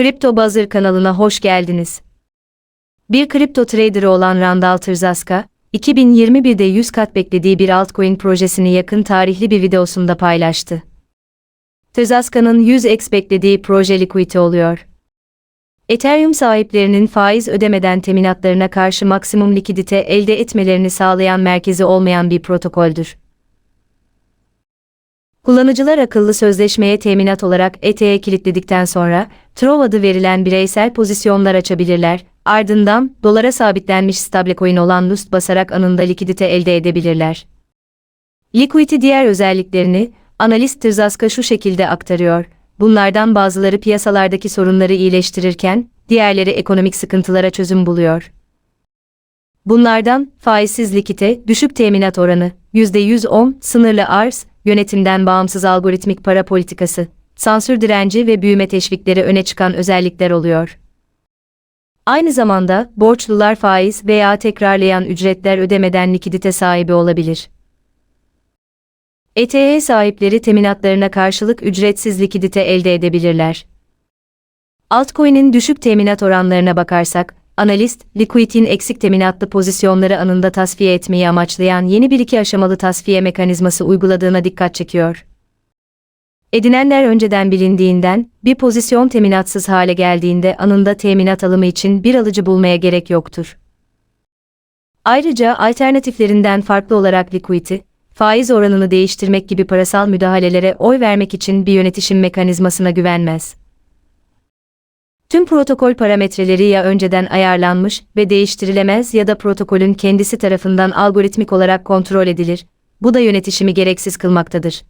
Kripto Buzzer kanalına hoş geldiniz. Bir kripto traderı olan Randall Trzaska, 2021'de 100 kat beklediği bir altcoin projesini yakın tarihli bir videosunda paylaştı. Trzaska'nın 100x beklediği proje Liquidity oluyor. Ethereum sahiplerinin faiz ödemeden teminatlarına karşı maksimum likidite elde etmelerini sağlayan merkezi olmayan bir protokoldür. Kullanıcılar akıllı sözleşmeye teminat olarak ETH'ye kilitledikten sonra, Trove adı verilen bireysel pozisyonlar açabilirler, ardından dolara sabitlenmiş stablecoin olan Lust basarak anında likidite elde edebilirler. Liquidity diğer özelliklerini, analist Trzaska şu şekilde aktarıyor. Bunlardan bazıları piyasalardaki sorunları iyileştirirken, diğerleri ekonomik sıkıntılara çözüm buluyor. Bunlardan faizsiz likite, düşük teminat oranı, %110, sınırlı arz, yönetimden bağımsız algoritmik para politikası, sansür direnci ve büyüme teşvikleri öne çıkan özellikler oluyor. Aynı zamanda borçlular faiz veya tekrarlayan ücretler ödemeden likidite sahibi olabilir. ETH sahipleri teminatlarına karşılık ücretsiz likidite elde edebilirler. Altcoin'in düşük teminat oranlarına bakarsak, analist, Liquid'in eksik teminatlı pozisyonları anında tasfiye etmeyi amaçlayan yeni bir iki aşamalı tasfiye mekanizması uyguladığına dikkat çekiyor. Edinenler önceden bilindiğinden, bir pozisyon teminatsız hale geldiğinde anında teminat alımı için bir alıcı bulmaya gerek yoktur. Ayrıca alternatiflerinden farklı olarak Liquidity, faiz oranını değiştirmek gibi parasal müdahalelere oy vermek için bir yönetişim mekanizmasına güvenmez. Tüm protokol parametreleri ya önceden ayarlanmış ve değiştirilemez ya da protokolün kendisi tarafından algoritmik olarak kontrol edilir. Bu da yönetişimi gereksiz kılmaktadır.